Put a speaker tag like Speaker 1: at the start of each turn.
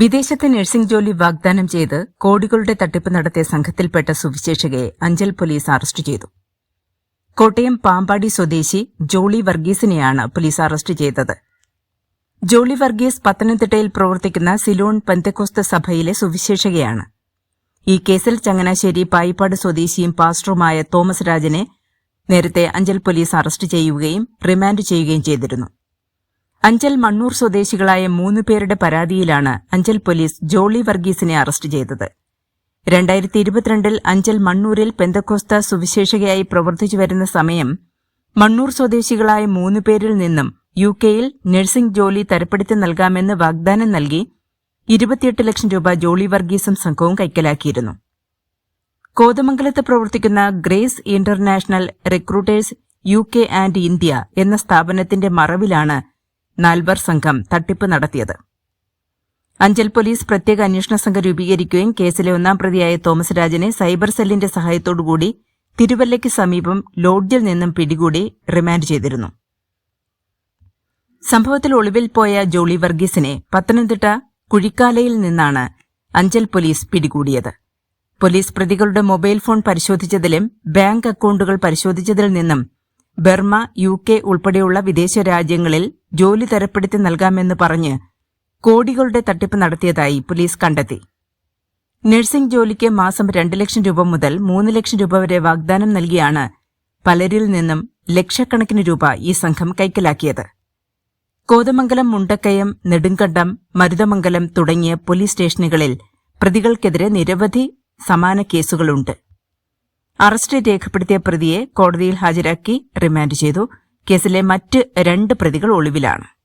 Speaker 1: വിദേശത്തെ nursing ജോലി വാഗ്ദാനം ചെയ്ത് കോടികളുടെ തട്ടിപ്പ് നടത്തിയ സംഘത്തിൽപ്പെട്ട സുവിശേഷകയെ അഞ്ചൽ പോലീസ് അറസ്റ്റ് ചെയ്തു. കോട്ടയം പാമ്പാടി സ്വദേശി ജോളി വർഗീസിനെയാണ് പോലീസ് അറസ്റ്റ് ചെയ്തത്. ജോളി വർഗീസ് പത്തനംതിട്ടയിൽ പ്രവർത്തിക്കുന്ന സിലോൺ പെന്തക്കോസ്ത സഭയിലെ സുവിശേഷകയാണ്. ഈ കേസിൽ ചങ്ങനാശ്ശേരി പായിപ്പാട് സ്വദേശിയും പാസ്റ്ററുമായ തോമസ് രാജനെ നേരത്തെ അഞ്ചൽ പോലീസ് അറസ്റ്റ് ചെയ്യുകയും റിമാൻഡ് ചെയ്യുകയും ചെയ്തിരുന്നു. അഞ്ചൽ മണ്ണൂർ സ്വദേശികളായ മൂന്ന് പേരുടെ പരാതിയിലാണ് അഞ്ചൽ പോലീസ് ജോളി വർഗീസിനെ അറസ്റ്റ് ചെയ്തത്. രണ്ടായിരത്തി ഇരുപത്തിരണ്ടിൽ അഞ്ചൽ മണ്ണൂരിൽ പെന്തക്കോസ്ത സുവിശേഷകയായി പ്രവർത്തിച്ചു വരുന്ന സമയം മണ്ണൂർ സ്വദേശികളായ മൂന്ന് പേരിൽ നിന്നും യു കെയിൽ നഴ്സിംഗ് ജോലി തരപ്പെടുത്തി നൽകാമെന്ന് വാഗ്ദാനം നൽകി ഇരുപത്തിയെട്ട് ലക്ഷം രൂപ ജോളി വർഗീസും സംഘവും കൈക്കലാക്കിയിരുന്നു. കോതമംഗലത്ത് പ്രവർത്തിക്കുന്ന Grace International recruiters U K and India എന്ന സ്ഥാപനത്തിന്റെ മറവിലാണ് നാൽവർ സംഘം തട്ടിപ്പ് നടത്തിയത്. അഞ്ചൽ പോലീസ് പ്രത്യേക അന്വേഷണ സംഘം രൂപീകരിക്കുകയും കേസിലെ ഒന്നാം പ്രതിയായ തോമസ് രാജനെ സൈബർ സെല്ലിന്റെ സഹായത്തോടുകൂടി തിരുവല്ലയ്ക്ക് സമീപം ലോഡ്ജിൽ നിന്നും പിടികൂടി റിമാൻഡ് ചെയ്തിരുന്നു. സംഭവത്തിൽ ഒളിവിൽ പോയ ജോളി വർഗീസിനെ പത്തനംതിട്ട കുഴിക്കാലയിൽ നിന്നാണ് അഞ്ചൽ പോലീസ് പിടികൂടിയത്. പോലീസ് പ്രതികളുടെ മൊബൈൽ ഫോൺ പരിശോധിച്ചതിലും ബാങ്ക് അക്കൌണ്ടുകൾ പരിശോധിച്ചതിൽ നിന്നും ബർമ യു കെ ഉൾപ്പെടെയുള്ള വിദേശ രാജ്യങ്ങളിൽ ജോലി തരപ്പെടുത്തി നൽകാമെന്ന് പറഞ്ഞ് കോടികളുടെ തട്ടിപ്പ് നടത്തിയതായി പോലീസ് കണ്ടെത്തി. നഴ്സിംഗ് ജോലിക്ക് മാസം രണ്ട് ലക്ഷം രൂപ മുതൽ മൂന്ന് ലക്ഷം രൂപ വരെ വാഗ്ദാനം നൽകിയാണ് പലരിൽ നിന്നും ലക്ഷക്കണക്കിന് രൂപ ഈ സംഘം കൈക്കലാക്കിയത്. കോതമംഗലം മുണ്ടക്കയം നെടുങ്കണ്ടം മരുതമംഗലം തുടങ്ങിയ പോലീസ് സ്റ്റേഷനുകളിൽ പ്രതികൾക്കെതിരെ നിരവധി സമാന കേസുകളുണ്ട്. അറസ്റ്റ് രേഖപ്പെടുത്തിയ പ്രതിയെ കോടതിയിൽ ഹാജരാക്കി റിമാൻഡ് ചെയ്തു. കേസിലെ മറ്റ് രണ്ട് പ്രതികൾ ഒളിവിലാണ്.